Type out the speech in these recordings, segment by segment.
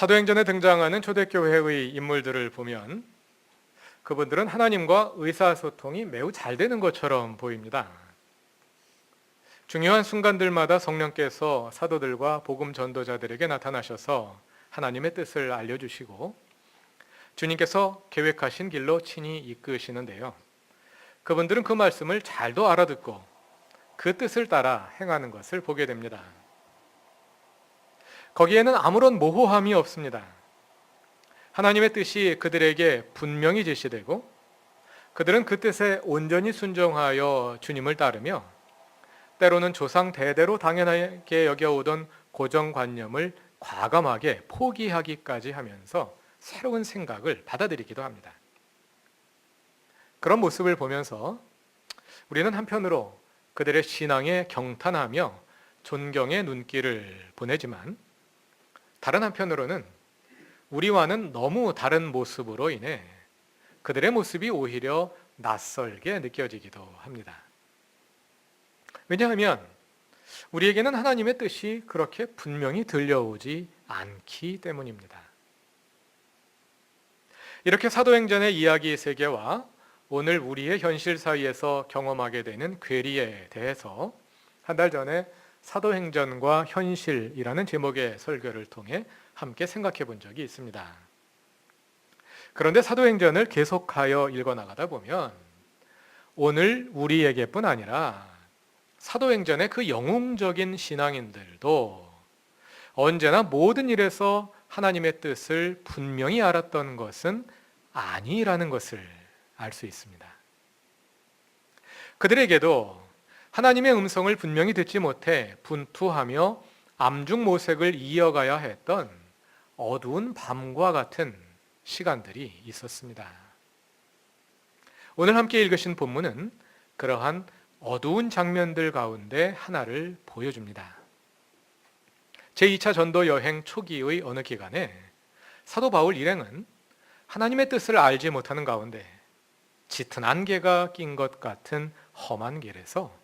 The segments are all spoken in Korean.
사도행전에 등장하는 초대교회의 인물들을 보면 그분들은 하나님과 의사소통이 매우 잘 되는 것처럼 보입니다. 중요한 순간들마다 성령께서 사도들과 복음 전도자들에게 나타나셔서 하나님의 뜻을 알려주시고 주님께서 계획하신 길로 친히 이끄시는데요. 그분들은 그 말씀을 잘도 알아듣고 그 뜻을 따라 행하는 것을 보게 됩니다. 거기에는 아무런 모호함이 없습니다. 하나님의 뜻이 그들에게 분명히 제시되고 그들은 그 뜻에 온전히 순종하여 주님을 따르며 때로는 조상 대대로 당연하게 여겨오던 고정관념을 과감하게 포기하기까지 하면서 새로운 생각을 받아들이기도 합니다. 그런 모습을 보면서 우리는 한편으로 그들의 신앙에 경탄하며 존경의 눈길을 보내지만 다른 한편으로는 우리와는 너무 다른 모습으로 인해 그들의 모습이 오히려 낯설게 느껴지기도 합니다. 왜냐하면 우리에게는 하나님의 뜻이 그렇게 분명히 들려오지 않기 때문입니다. 이렇게 사도행전의 이야기 세계와 오늘 우리의 현실 사이에서 경험하게 되는 괴리에 대해서 한 달 전에 사도행전과 현실이라는 제목의 설교를 통해 함께 생각해 본 적이 있습니다. 그런데 사도행전을 계속하여 읽어 나가다 보면 오늘 우리에게뿐 아니라 사도행전의 그 영웅적인 신앙인들도 언제나 모든 일에서 하나님의 뜻을 분명히 알았던 것은 아니라는 것을 알 수 있습니다. 그들에게도 하나님의 음성을 분명히 듣지 못해 분투하며 암중 모색을 이어가야 했던 어두운 밤과 같은 시간들이 있었습니다. 오늘 함께 읽으신 본문은 그러한 어두운 장면들 가운데 하나를 보여줍니다. 제2차 전도 여행 초기의 어느 기간에 사도 바울 일행은 하나님의 뜻을 알지 못하는 가운데 짙은 안개가 낀 것 같은 험한 길에서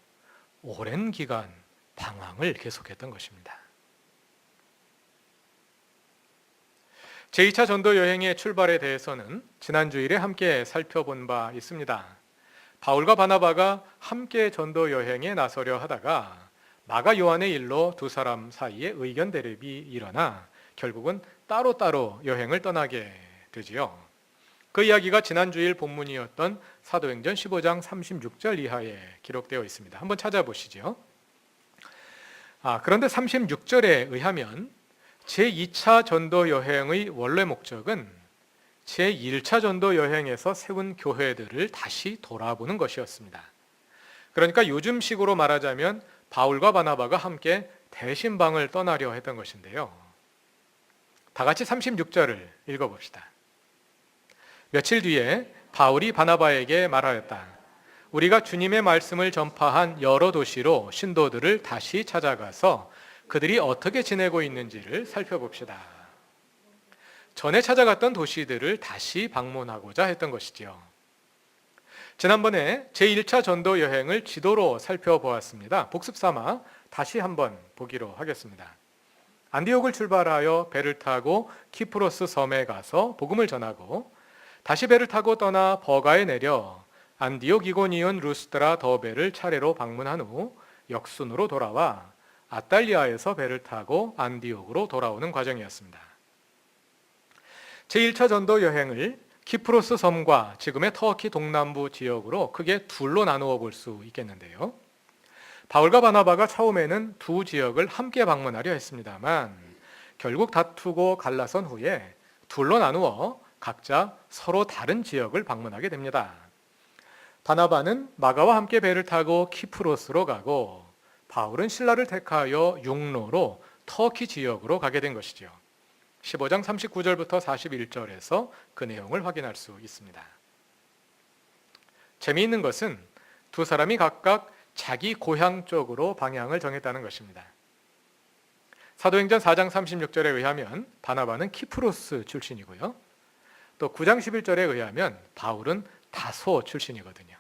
오랜 기간 방황을 계속했던 것입니다. 제2차 전도 여행의 출발에 대해서는 지난 주일에 함께 살펴본 바 있습니다. 바울과 바나바가 함께 전도 여행에 나서려 하다가 마가 요한의 일로 두 사람 사이에 의견 대립이 일어나 결국은 따로따로 여행을 떠나게 되지요. 그 이야기가 지난 주일 본문이었던 사도행전 15장 36절 이하에 기록되어 있습니다. 한번 찾아보시죠. 아, 그런데 36절에 의하면 제2차 전도 여행의 원래 목적은 제1차 전도 여행에서 세운 교회들을 다시 돌아보는 것이었습니다. 그러니까 요즘식으로 말하자면 바울과 바나바가 함께 대신방을 떠나려 했던 것인데요. 다 같이 36절을 읽어봅시다. 며칠 뒤에 바울이 바나바에게 말하였다. 우리가 주님의 말씀을 전파한 여러 도시로 신도들을 다시 찾아가서 그들이 어떻게 지내고 있는지를 살펴봅시다. 전에 찾아갔던 도시들을 다시 방문하고자 했던 것이지요. 지난번에 제1차 전도 여행을 지도로 살펴보았습니다. 복습 삼아 다시 한번 보기로 하겠습니다. 안디옥을 출발하여 배를 타고 키프로스 섬에 가서 복음을 전하고 다시 배를 타고 떠나 버가에 내려 안디옥 이고니온 루스드라 더베를 차례로 방문한 후 역순으로 돌아와 아달리아에서 배를 타고 안디옥으로 돌아오는 과정이었습니다. 제1차 전도 여행을 키프로스 섬과 지금의 터키 동남부 지역으로 크게 둘로 나누어 볼 수 있겠는데요. 바울과 바나바가 처음에는 두 지역을 함께 방문하려 했습니다만 결국 다투고 갈라선 후에 둘로 나누어 각자 서로 다른 지역을 방문하게 됩니다. 바나바는 마가와 함께 배를 타고 키프로스로 가고 바울은 신라를 택하여 육로로 터키 지역으로 가게 된 것이죠. 15장 39절부터 41절에서 그 내용을 확인할 수 있습니다. 재미있는 것은 두 사람이 각각 자기 고향 쪽으로 방향을 정했다는 것입니다. 사도행전 4장 36절에 의하면 바나바는 키프로스 출신이고요. 또 9장 11절에 의하면 바울은 다소 출신이거든요.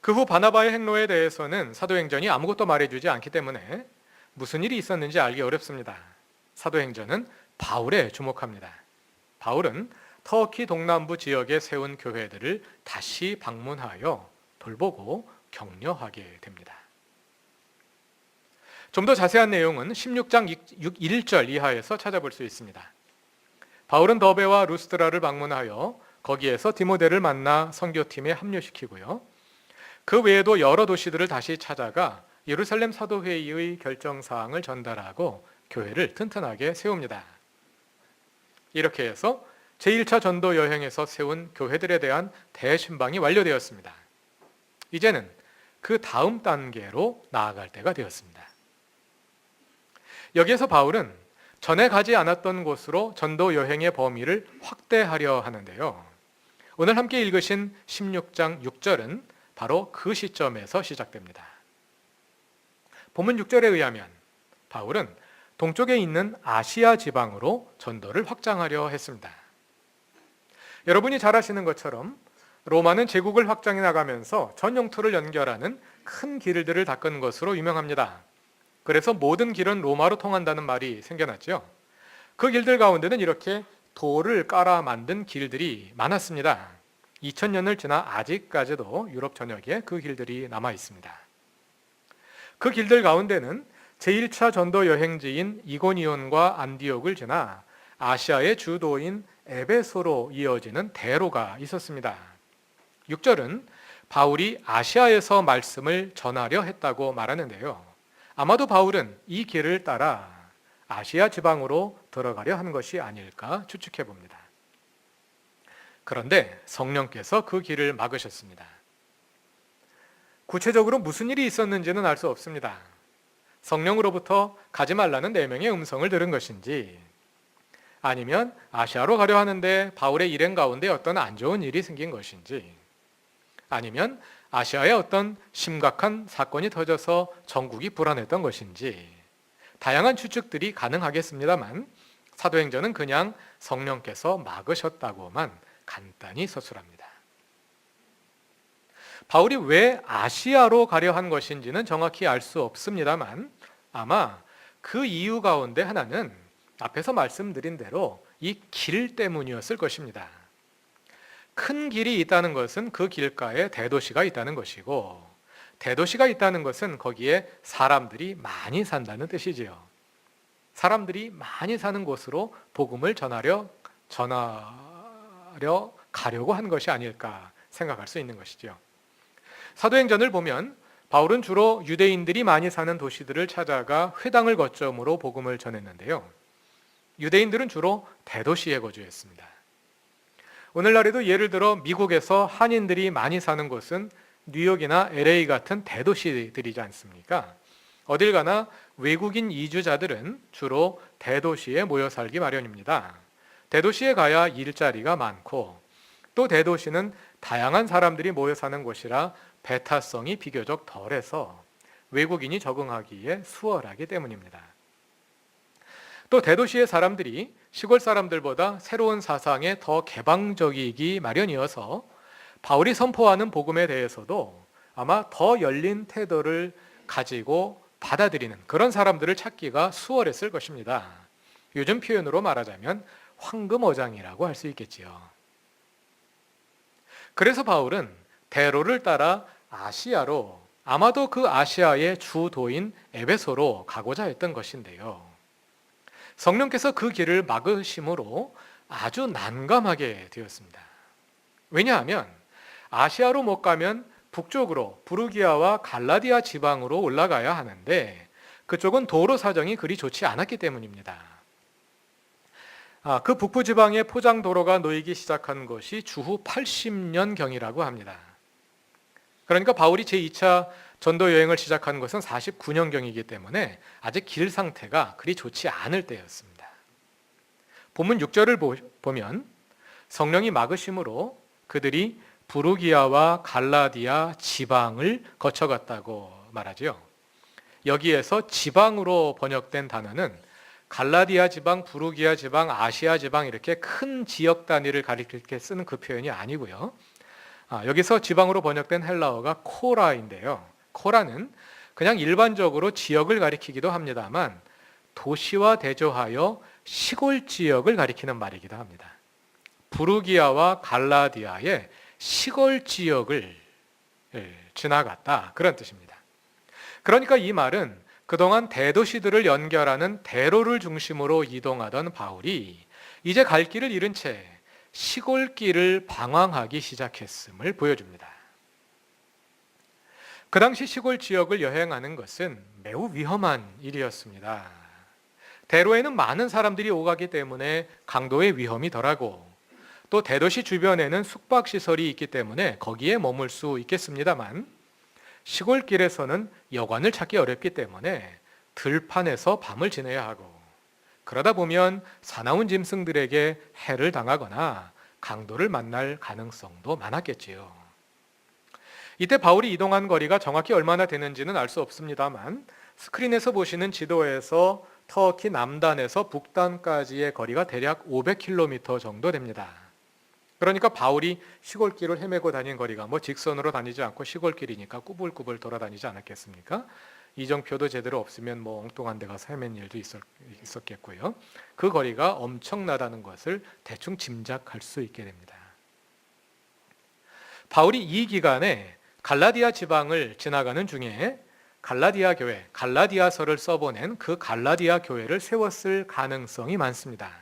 그 후 바나바의 행로에 대해서는 사도행전이 아무것도 말해주지 않기 때문에 무슨 일이 있었는지 알기 어렵습니다. 사도행전은 바울에 주목합니다. 바울은 터키 동남부 지역에 세운 교회들을 다시 방문하여 돌보고 격려하게 됩니다. 좀 더 자세한 내용은 16장 1절 이하에서 찾아볼 수 있습니다. 바울은 더베와 루스드라를 방문하여 거기에서 디모데를 만나 선교팀에 합류시키고요. 그 외에도 여러 도시들을 다시 찾아가 예루살렘 사도회의의 결정사항을 전달하고 교회를 튼튼하게 세웁니다. 이렇게 해서 제1차 전도 여행에서 세운 교회들에 대한 대신방이 완료되었습니다. 이제는 그 다음 단계로 나아갈 때가 되었습니다. 여기에서 바울은 전에 가지 않았던 곳으로 전도 여행의 범위를 확대하려 하는데요. 오늘 함께 읽으신 16장 6절은 바로 그 시점에서 시작됩니다. 본문 6절에 의하면 바울은 동쪽에 있는 아시아 지방으로 전도를 확장하려 했습니다. 여러분이 잘 아시는 것처럼 로마는 제국을 확장해 나가면서 전 영토를 연결하는 큰 길들을 닦은 것으로 유명합니다. 그래서 모든 길은 로마로 통한다는 말이 생겨났죠. 그 길들 가운데는 이렇게 돌을 깔아 만든 길들이 많았습니다. 2000년을 지나 아직까지도 유럽 전역에 그 길들이 남아 있습니다. 그 길들 가운데는 제1차 전도 여행지인 이고니온과 안디옥을 지나 아시아의 주도인 에베소로 이어지는 대로가 있었습니다. 6절은 바울이 아시아에서 말씀을 전하려 했다고 말하는데요. 아마도 바울은 이 길을 따라 아시아 지방으로 들어가려 한 것이 아닐까 추측해 봅니다. 그런데 성령께서 그 길을 막으셨습니다. 구체적으로 무슨 일이 있었는지는 알 수 없습니다. 성령으로부터 가지 말라는 네 명의 음성을 들은 것인지 아니면 아시아로 가려 하는데 바울의 일행 가운데 어떤 안 좋은 일이 생긴 것인지 아니면 아시아에 어떤 심각한 사건이 터져서 전국이 불안했던 것인지 다양한 추측들이 가능하겠습니다만 사도행전은 그냥 성령께서 막으셨다고만 간단히 서술합니다. 바울이 왜 아시아로 가려 한 것인지는 정확히 알 수 없습니다만 아마 그 이유 가운데 하나는 앞에서 말씀드린 대로 이 길 때문이었을 것입니다. 큰 길이 있다는 것은 그 길가에 대도시가 있다는 것이고 대도시가 있다는 것은 거기에 사람들이 많이 산다는 뜻이지요. 사람들이 많이 사는 곳으로 복음을 전하려 전하려 가려고 한 것이 아닐까 생각할 수 있는 것이지요. 사도행전을 보면 바울은 주로 유대인들이 많이 사는 도시들을 찾아가 회당을 거점으로 복음을 전했는데요. 유대인들은 주로 대도시에 거주했습니다. 오늘날에도 예를 들어 미국에서 한인들이 많이 사는 곳은 뉴욕이나 LA 같은 대도시들이지 않습니까? 어딜 가나 외국인 이주자들은 주로 대도시에 모여 살기 마련입니다. 대도시에 가야 일자리가 많고 또 대도시는 다양한 사람들이 모여 사는 곳이라 배타성이 비교적 덜해서 외국인이 적응하기에 수월하기 때문입니다. 또 대도시의 사람들이 시골 사람들보다 새로운 사상에 더 개방적이기 마련이어서 바울이 선포하는 복음에 대해서도 아마 더 열린 태도를 가지고 받아들이는 그런 사람들을 찾기가 수월했을 것입니다. 요즘 표현으로 말하자면 황금어장이라고 할 수 있겠지요. 그래서 바울은 대로를 따라 아시아로 아마도 그 아시아의 주도인 에베소로 가고자 했던 것인데요. 성령께서 그 길을 막으심으로 아주 난감하게 되었습니다. 왜냐하면 아시아로 못 가면 북쪽으로 부르기아와 갈라디아 지방으로 올라가야 하는데 그쪽은 도로 사정이 그리 좋지 않았기 때문입니다. 아, 그 북부 지방에 포장 도로가 놓이기 시작한 것이 주후 80년 경이라고 합니다. 그러니까 바울이 제2차 전도 여행을 시작한 것은 49년경이기 때문에 아직 길 상태가 그리 좋지 않을 때였습니다. 본문 6절을 보면 성령이 막으심으로 그들이 부르기아와 갈라디아 지방을 거쳐갔다고 말하지요. 여기에서 지방으로 번역된 단어는 갈라디아 지방, 부르기아 지방, 아시아 지방 이렇게 큰 지역 단위를 가리킬 때 쓰는 그 표현이 아니고요. 아, 여기서 지방으로 번역된 헬라어가 코라인데요. 코라는 그냥 일반적으로 지역을 가리키기도 합니다만 도시와 대조하여 시골 지역을 가리키는 말이기도 합니다. 부르기아와 갈라디아의 시골 지역을 예, 지나갔다 그런 뜻입니다. 그러니까 이 말은 그동안 대도시들을 연결하는 대로를 중심으로 이동하던 바울이 이제 갈 길을 잃은 채 시골길을 방황하기 시작했음을 보여줍니다. 그 당시 시골 지역을 여행하는 것은 매우 위험한 일이었습니다. 대로에는 많은 사람들이 오가기 때문에 강도의 위험이 덜하고 또 대도시 주변에는 숙박 시설이 있기 때문에 거기에 머물 수 있겠습니다만 시골길에서는 여관을 찾기 어렵기 때문에 들판에서 밤을 지내야 하고 그러다 보면 사나운 짐승들에게 해를 당하거나 강도를 만날 가능성도 많았겠지요. 이때 바울이 이동한 거리가 정확히 얼마나 되는지는 알 수 없습니다만 스크린에서 보시는 지도에서 터키 남단에서 북단까지의 거리가 대략 500km 정도 됩니다. 그러니까 바울이 시골길을 헤매고 다닌 거리가 뭐 직선으로 다니지 않고 시골길이니까 꾸불꾸불 돌아다니지 않았겠습니까? 이정표도 제대로 없으면 뭐 엉뚱한 데 가서 헤맨 일도 있었, 있었겠고요. 그 거리가 엄청나다는 것을 대충 짐작할 수 있게 됩니다. 바울이 이 기간에 갈라디아 지방을 지나가는 중에 갈라디아 교회, 갈라디아서를 써보낸 그 갈라디아 교회를 세웠을 가능성이 많습니다.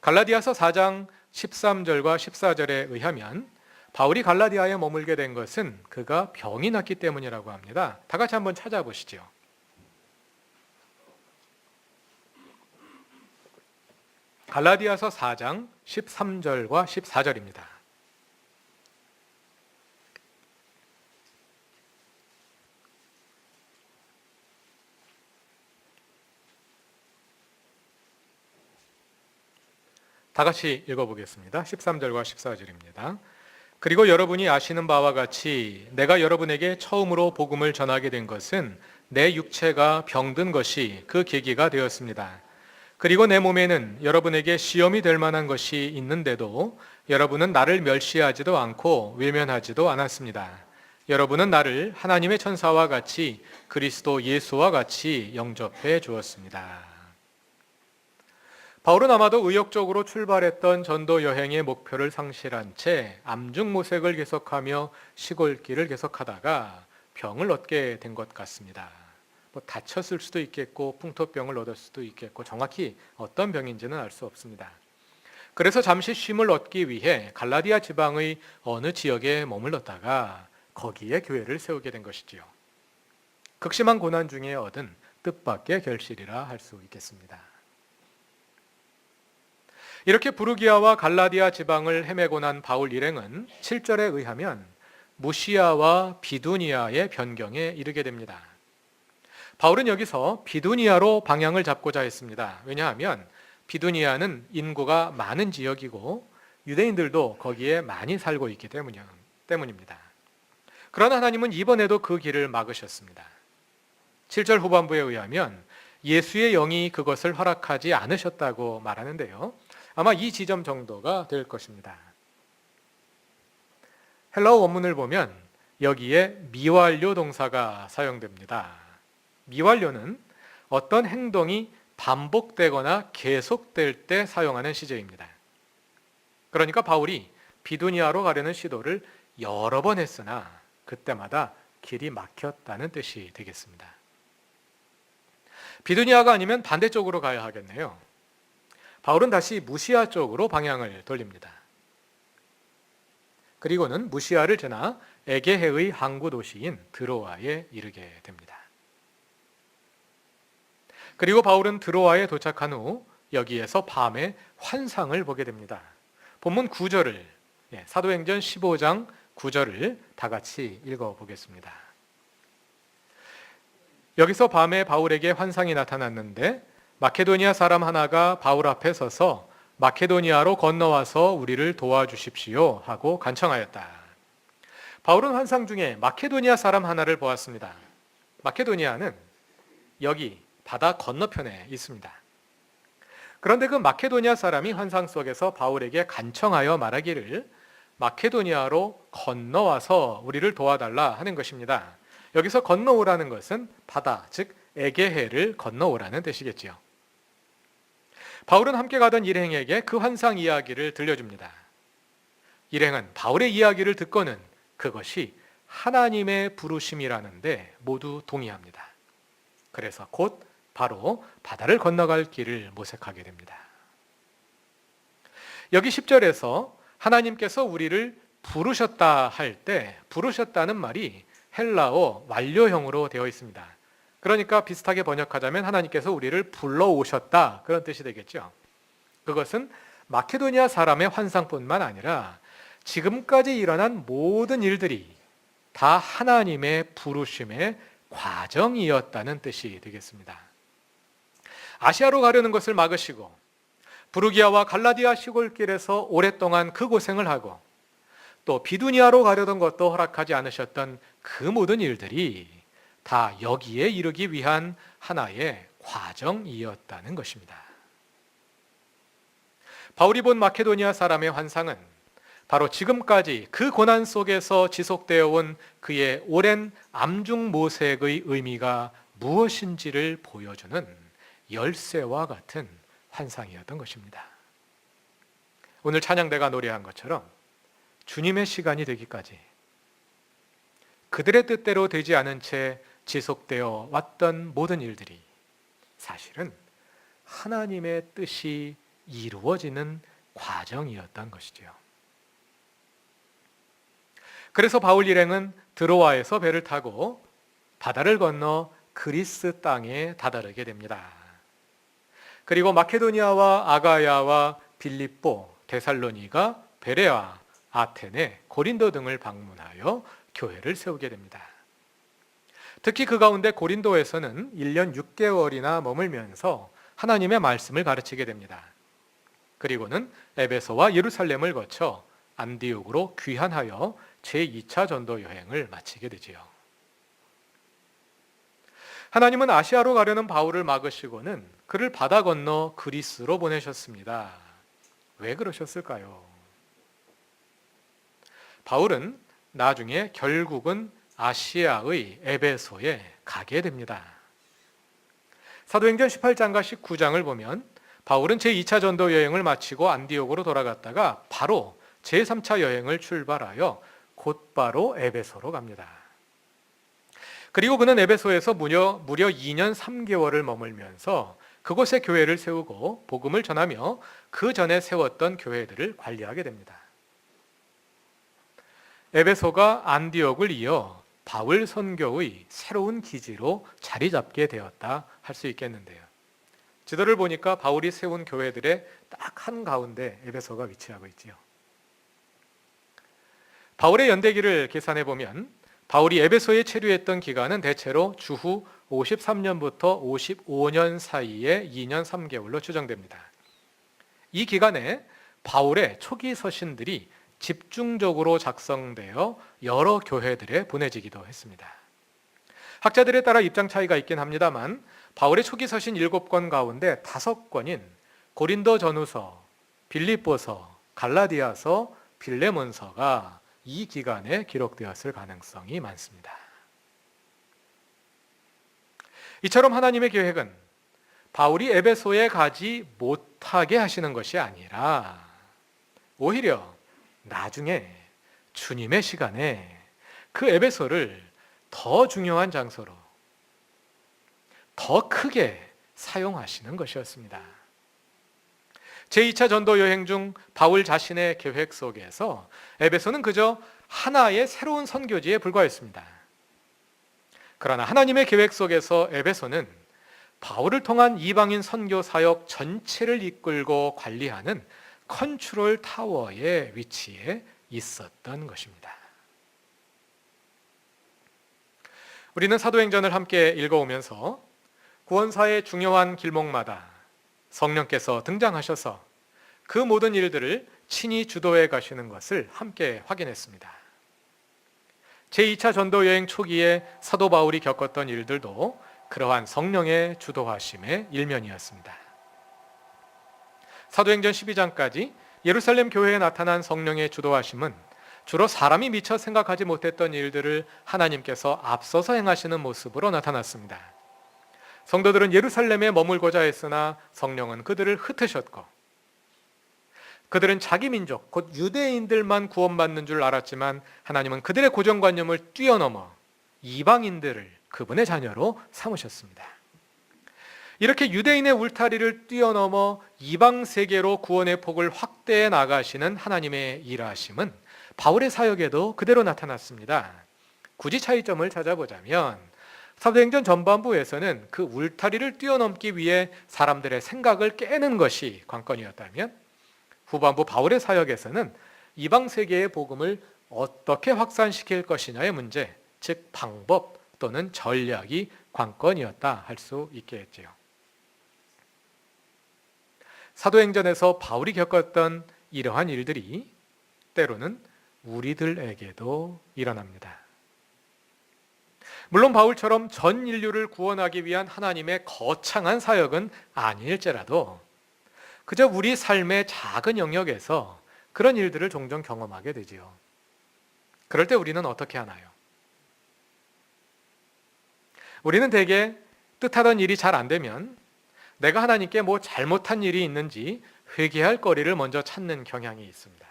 갈라디아서 4장 13절과 14절에 의하면 바울이 갈라디아에 머물게 된 것은 그가 병이 났기 때문이라고 합니다. 다 같이 한번 찾아보시죠. 갈라디아서 4장 13절과 14절입니다. 다 같이 읽어보겠습니다. 13절과 14절입니다. 그리고 여러분이 아시는 바와 같이 내가 여러분에게 처음으로 복음을 전하게 된 것은 내 육체가 병든 것이 그 계기가 되었습니다. 그리고 내 몸에는 여러분에게 시험이 될 만한 것이 있는데도 여러분은 나를 멸시하지도 않고 외면하지도 않았습니다. 여러분은 나를 하나님의 천사와 같이 그리스도 예수와 같이 영접해 주었습니다. 바울은 아마도 의욕적으로 출발했던 전도 여행의 목표를 상실한 채 암중 모색을 계속하며 시골길을 계속하다가 병을 얻게 된 것 같습니다. 뭐 다쳤을 수도 있겠고 풍토병을 얻을 수도 있겠고 정확히 어떤 병인지는 알 수 없습니다. 그래서 잠시 쉼을 얻기 위해 갈라디아 지방의 어느 지역에 머물렀다가 거기에 교회를 세우게 된 것이지요. 극심한 고난 중에 얻은 뜻밖의 결실이라 할 수 있겠습니다. 이렇게 부르기아와 갈라디아 지방을 헤매고 난 바울 일행은 7절에 의하면 무시아와 비두니아의 변경에 이르게 됩니다. 바울은 여기서 비두니아로 방향을 잡고자 했습니다. 왜냐하면 비두니아는 인구가 많은 지역이고 유대인들도 거기에 많이 살고 있기 때문입니다. 그러나 하나님은 이번에도 그 길을 막으셨습니다. 7절 후반부에 의하면 예수의 영이 그것을 허락하지 않으셨다고 말하는데요. 아마 이 지점 정도가 될 것입니다. 헬라어 원문을 보면 여기에 미완료 동사가 사용됩니다. 미완료는 어떤 행동이 반복되거나 계속될 때 사용하는 시제입니다. 그러니까 바울이 비두니아로 가려는 시도를 여러 번 했으나 그때마다 길이 막혔다는 뜻이 되겠습니다. 비두니아가 아니면 반대쪽으로 가야 하겠네요. 바울은 다시 무시아 쪽으로 방향을 돌립니다. 그리고는 무시아를 지나 에게해의 항구 도시인 드로아에 이르게 됩니다. 그리고 바울은 드로아에 도착한 후 여기에서 밤에 환상을 보게 됩니다. 본문 9절을 예, 사도행전 15장 9절을 다 같이 읽어 보겠습니다. 여기서 밤에 바울에게 환상이 나타났는데 마케도니아 사람 하나가 바울 앞에 서서 마케도니아로 건너와서 우리를 도와주십시오 하고 간청하였다. 바울은 환상 중에 마케도니아 사람 하나를 보았습니다. 마케도니아는 여기 바다 건너편에 있습니다. 그런데 그 마케도니아 사람이 환상 속에서 바울에게 간청하여 말하기를 마케도니아로 건너와서 우리를 도와달라 하는 것입니다. 여기서 건너오라는 것은 바다, 즉 에게해를 건너오라는 뜻이겠지요. 바울은 함께 가던 일행에게 그 환상 이야기를 들려줍니다. 일행은 바울의 이야기를 듣고는 그것이 하나님의 부르심이라는데 모두 동의합니다. 그래서 곧 바로 바다를 건너갈 길을 모색하게 됩니다. 여기 10절에서 하나님께서 우리를 부르셨다 할 때 부르셨다는 말이 헬라어 완료형으로 되어 있습니다. 그러니까 비슷하게 번역하자면 하나님께서 우리를 불러오셨다 그런 뜻이 되겠죠. 그것은 마케도니아 사람의 환상뿐만 아니라 지금까지 일어난 모든 일들이 다 하나님의 부르심의 과정이었다는 뜻이 되겠습니다. 아시아로 가려는 것을 막으시고 부르기아와 갈라디아 시골길에서 오랫동안 그 고생을 하고 또 비두니아로 가려던 것도 허락하지 않으셨던 그 모든 일들이 다 여기에 이르기 위한 하나의 과정이었다는 것입니다. 바울이 본 마케도니아 사람의 환상은 바로 지금까지 그 고난 속에서 지속되어 온 그의 오랜 암중 모색의 의미가 무엇인지를 보여주는 열쇠와 같은 환상이었던 것입니다. 오늘 찬양대가 노래한 것처럼 주님의 시간이 되기까지 그들의 뜻대로 되지 않은 채 지속되어 왔던 모든 일들이 사실은 하나님의 뜻이 이루어지는 과정이었던 것이지요. 그래서 바울 일행은 드로아에서 배를 타고 바다를 건너 그리스 땅에 다다르게 됩니다. 그리고 마케도니아와 아가야와 빌립보, 데살로니가, 베레아, 아테네, 고린도 등을 방문하여 교회를 세우게 됩니다. 특히 그 가운데 고린도에서는 1년 6개월이나 머물면서 하나님의 말씀을 가르치게 됩니다. 그리고는 에베소와 예루살렘을 거쳐 안디옥으로 귀환하여 제2차 전도 여행을 마치게 되지요. 하나님은 아시아로 가려는 바울을 막으시고는 그를 바다 건너 그리스로 보내셨습니다. 왜 그러셨을까요? 바울은 나중에 결국은 아시아의 에베소에 가게 됩니다. 사도행전 18장과 19장을 보면 바울은 제2차 전도 여행을 마치고 안디옥으로 돌아갔다가 바로 제3차 여행을 출발하여 곧바로 에베소로 갑니다. 그리고 그는 에베소에서 무려, 무려 2년 3개월을 머물면서 그곳에 교회를 세우고 복음을 전하며 그 전에 세웠던 교회들을 관리하게 됩니다. 에베소가 안디옥을 이어 바울 선교의 새로운 기지로 자리 잡게 되었다 할 수 있겠는데요. 지도를 보니까 바울이 세운 교회들의 딱 한 가운데 에베소가 위치하고 있지요. 바울의 연대기를 계산해 보면 바울이 에베소에 체류했던 기간은 대체로 주후 53년부터 55년 사이에 2년 3개월로 추정됩니다. 이 기간에 바울의 초기 서신들이 집중적으로 작성되어 여러 교회들에 보내지기도 했습니다. 학자들에 따라 입장 차이가 있긴 합니다만 바울의 초기 서신 7권 가운데 5권인 고린도 전후서, 빌립보서, 갈라디아서, 빌레몬서가 이 기간에 기록되었을 가능성이 많습니다. 이처럼 하나님의 계획은 바울이 에베소에 가지 못하게 하시는 것이 아니라 오히려 나중에 주님의 시간에 그 에베소를 더 중요한 장소로 더 크게 사용하시는 것이었습니다. 제2차 전도 여행 중 바울 자신의 계획 속에서 에베소는 그저 하나의 새로운 선교지에 불과했습니다. 그러나 하나님의 계획 속에서 에베소는 바울을 통한 이방인 선교 사역 전체를 이끌고 관리하는 컨트롤 타워의 위치에 있었던 것입니다. 우리는 사도행전을 함께 읽어오면서 구원사의 중요한 길목마다 성령께서 등장하셔서 그 모든 일들을 친히 주도해 가시는 것을 함께 확인했습니다. 제2차 전도 여행 초기에 사도 바울이 겪었던 일들도 그러한 성령의 주도하심의 일면이었습니다. 사도행전 12장까지 예루살렘 교회에 나타난 성령의 주도하심은 주로 사람이 미처 생각하지 못했던 일들을 하나님께서 앞서서 행하시는 모습으로 나타났습니다. 성도들은 예루살렘에 머물고자 했으나 성령은 그들을 흩으셨고 그들은 자기 민족 곧 유대인들만 구원받는 줄 알았지만 하나님은 그들의 고정관념을 뛰어넘어 이방인들을 그분의 자녀로 삼으셨습니다. 이렇게 유대인의 울타리를 뛰어넘어 이방 세계로 구원의 폭을 확대해 나가시는 하나님의 일하심은 바울의 사역에도 그대로 나타났습니다. 굳이 차이점을 찾아보자면 사도행전 전반부에서는 그 울타리를 뛰어넘기 위해 사람들의 생각을 깨는 것이 관건이었다면 후반부 바울의 사역에서는 이방 세계의 복음을 어떻게 확산시킬 것이냐의 문제, 즉 방법 또는 전략이 관건이었다 할 수 있겠지요. 사도행전에서 바울이 겪었던 이러한 일들이 때로는 우리들에게도 일어납니다. 물론 바울처럼 전 인류를 구원하기 위한 하나님의 거창한 사역은 아닐지라도 그저 우리 삶의 작은 영역에서 그런 일들을 종종 경험하게 되지요. 그럴 때 우리는 어떻게 하나요? 우리는 대개 뜻하던 일이 잘 안 되면 내가 하나님께 뭐 잘못한 일이 있는지 회개할 거리를 먼저 찾는 경향이 있습니다.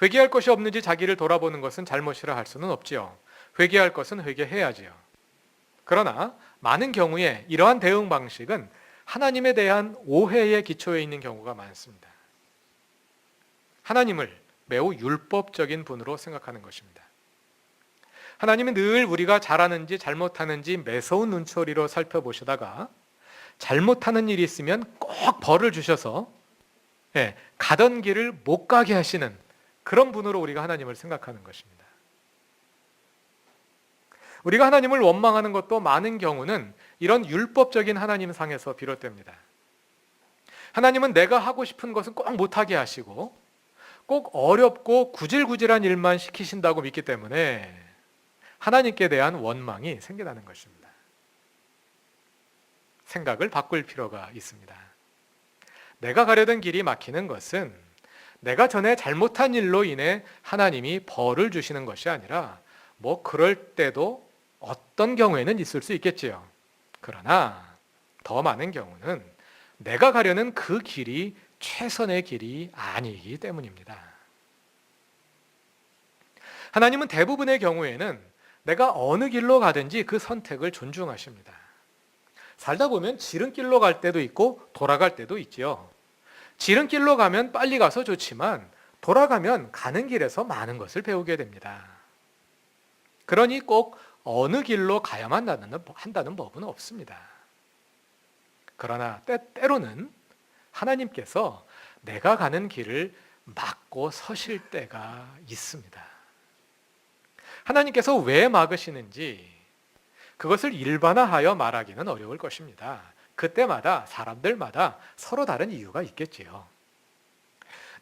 회개할 것이 없는지 자기를 돌아보는 것은 잘못이라 할 수는 없지요. 회개할 것은 회개해야지요. 그러나 많은 경우에 이러한 대응 방식은 하나님에 대한 오해의 기초에 있는 경우가 많습니다. 하나님을 매우 율법적인 분으로 생각하는 것입니다. 하나님은 늘 우리가 잘하는지 잘못하는지 매서운 눈초리로 살펴보시다가 잘못하는 일이 있으면 꼭 벌을 주셔서 예, 가던 길을 못 가게 하시는 그런 분으로 우리가 하나님을 생각하는 것입니다. 우리가 하나님을 원망하는 것도 많은 경우는 이런 율법적인 하나님 상에서 비롯됩니다. 하나님은 내가 하고 싶은 것은 꼭 못하게 하시고 꼭 어렵고 구질구질한 일만 시키신다고 믿기 때문에 하나님께 대한 원망이 생겨나는 것입니다. 생각을 바꿀 필요가 있습니다. 내가 가려던 길이 막히는 것은 내가 전에 잘못한 일로 인해 하나님이 벌을 주시는 것이 아니라 뭐 그럴 때도 어떤 경우에는 있을 수 있겠지요. 그러나 더 많은 경우는 내가 가려는 그 길이 최선의 길이 아니기 때문입니다. 하나님은 대부분의 경우에는 내가 어느 길로 가든지 그 선택을 존중하십니다. 살다 보면 지름길로 갈 때도 있고 돌아갈 때도 있지요. 지름길로 가면 빨리 가서 좋지만 돌아가면 가는 길에서 많은 것을 배우게 됩니다. 그러니 꼭 어느 길로 가야만 한다는 법은 없습니다. 그러나 때, 때로는 하나님께서 내가 가는 길을 막고 서실 때가 있습니다. 하나님께서 왜 막으시는지 그것을 일반화하여 말하기는 어려울 것입니다. 그때마다 사람들마다 서로 다른 이유가 있겠지요.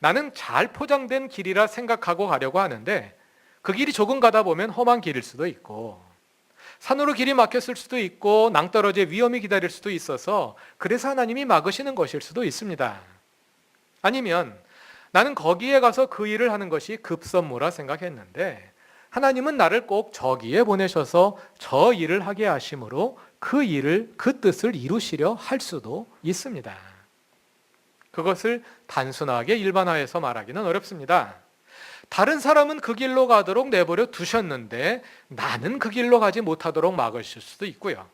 나는 잘 포장된 길이라 생각하고 가려고 하는데 그 길이 조금 가다 보면 험한 길일 수도 있고 산으로 길이 막혔을 수도 있고 낭떠러지의 위험이 기다릴 수도 있어서 그래서 하나님이 막으시는 것일 수도 있습니다. 아니면 나는 거기에 가서 그 일을 하는 것이 급선무라 생각했는데 하나님은 나를 꼭 저기에 보내셔서 저 일을 하게 하심으로 그 일을 그 뜻을 이루시려 할 수도 있습니다. 그것을 단순하게 일반화해서 말하기는 어렵습니다. 다른 사람은 그 길로 가도록 내버려 두셨는데 나는 그 길로 가지 못하도록 막으실 수도 있고요.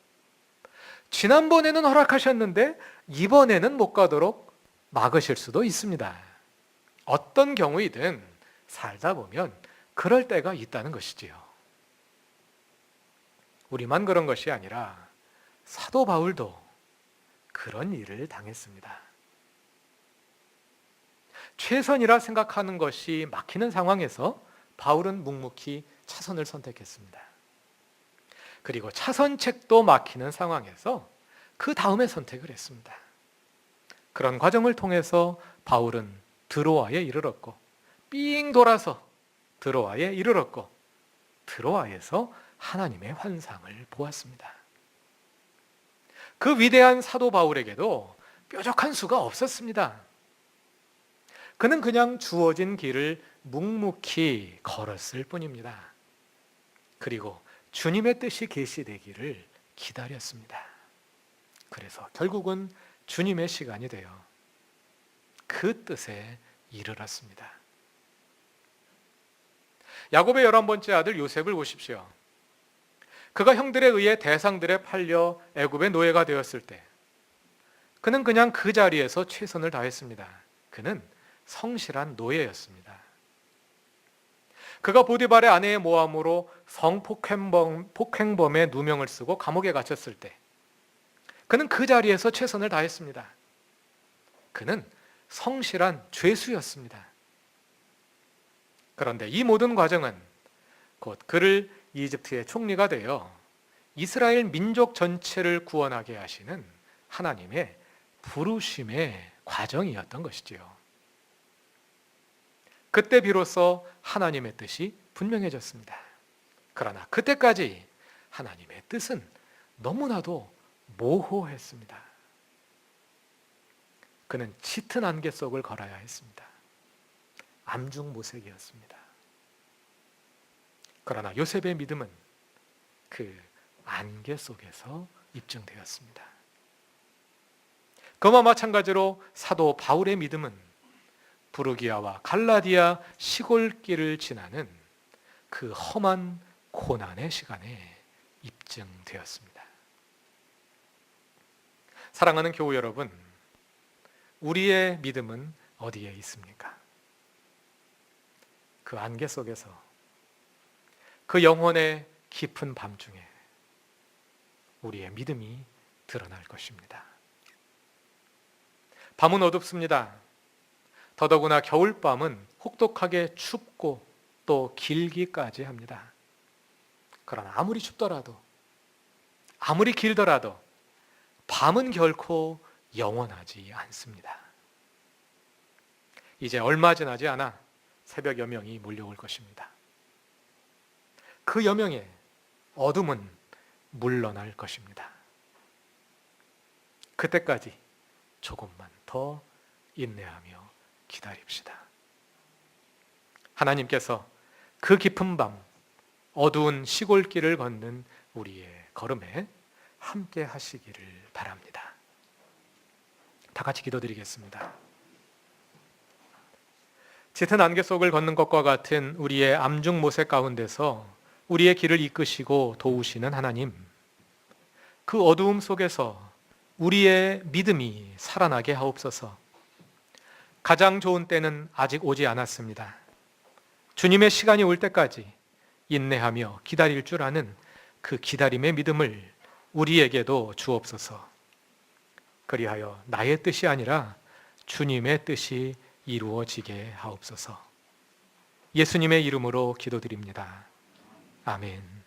지난번에는 허락하셨는데 이번에는 못 가도록 막으실 수도 있습니다. 어떤 경우이든 살다 보면 그럴 때가 있다는 것이지요. 우리만 그런 것이 아니라 사도 바울도 그런 일을 당했습니다. 최선이라 생각하는 것이 막히는 상황에서 바울은 묵묵히 차선을 선택했습니다. 그리고 차선책도 막히는 상황에서 그 다음에 선택을 했습니다. 그런 과정을 통해서 바울은 드로아에 이르렀고 삥 돌아서 드로아에 이르렀고 드로아에서 하나님의 환상을 보았습니다. 그 위대한 사도 바울에게도 뾰족한 수가 없었습니다. 그는 그냥 주어진 길을 묵묵히 걸었을 뿐입니다. 그리고 주님의 뜻이 계시되기를 기다렸습니다. 그래서 결국은 주님의 시간이 되어 그 뜻에 이르렀습니다. 야곱의 열한 번째 아들 요셉을 보십시오. 그가 형들에 의해 대상들에 팔려 애굽의 노예가 되었을 때 그는 그냥 그 자리에서 최선을 다했습니다. 그는 성실한 노예였습니다. 그가 보디발의 아내의 모함으로 성폭행범 폭행범의 누명을 쓰고 감옥에 갇혔을 때 그는 그 자리에서 최선을 다했습니다. 그는 성실한 죄수였습니다. 그런데 이 모든 과정은 곧 그를 이집트의 총리가 되어 이스라엘 민족 전체를 구원하게 하시는 하나님의 부르심의 과정이었던 것이지요. 그때 비로소 하나님의 뜻이 분명해졌습니다. 그러나 그때까지 하나님의 뜻은 너무나도 모호했습니다. 그는 짙은 안개 속을 걸어야 했습니다. 암중 모색이었습니다. 그러나 요셉의 믿음은 그 안개 속에서 입증되었습니다. 그와 마찬가지로 사도 바울의 믿음은 부르기아와 갈라디아 시골길을 지나는 그 험한 고난의 시간에 입증되었습니다. 사랑하는 교우 여러분, 우리의 믿음은 어디에 있습니까? 그 안개 속에서 그 영혼의 깊은 밤중에 우리의 믿음이 드러날 것입니다. 밤은 어둡습니다. 더더구나 겨울밤은 혹독하게 춥고 또 길기까지 합니다. 그러나 아무리 춥더라도 아무리 길더라도 밤은 결코 영원하지 않습니다. 이제 얼마 지나지 않아 새벽 여명이 몰려올 것입니다. 그 여명에 어둠은 물러날 것입니다. 그때까지 조금만 더 인내하며 기다립시다. 하나님께서 그 깊은 밤 어두운 시골길을 걷는 우리의 걸음에 함께 하시기를 바랍니다. 다 같이 기도드리겠습니다. 짙은 안개 속을 걷는 것과 같은 우리의 암중 모색 가운데서 우리의 길을 이끄시고 도우시는 하나님, 그 어두움 속에서 우리의 믿음이 살아나게 하옵소서. 가장 좋은 때는 아직 오지 않았습니다. 주님의 시간이 올 때까지 인내하며 기다릴 줄 아는 그 기다림의 믿음을 우리에게도 주옵소서. 그리하여 나의 뜻이 아니라 주님의 뜻이 이루어지게 하옵소서. 예수님의 이름으로 기도드립니다. 아멘.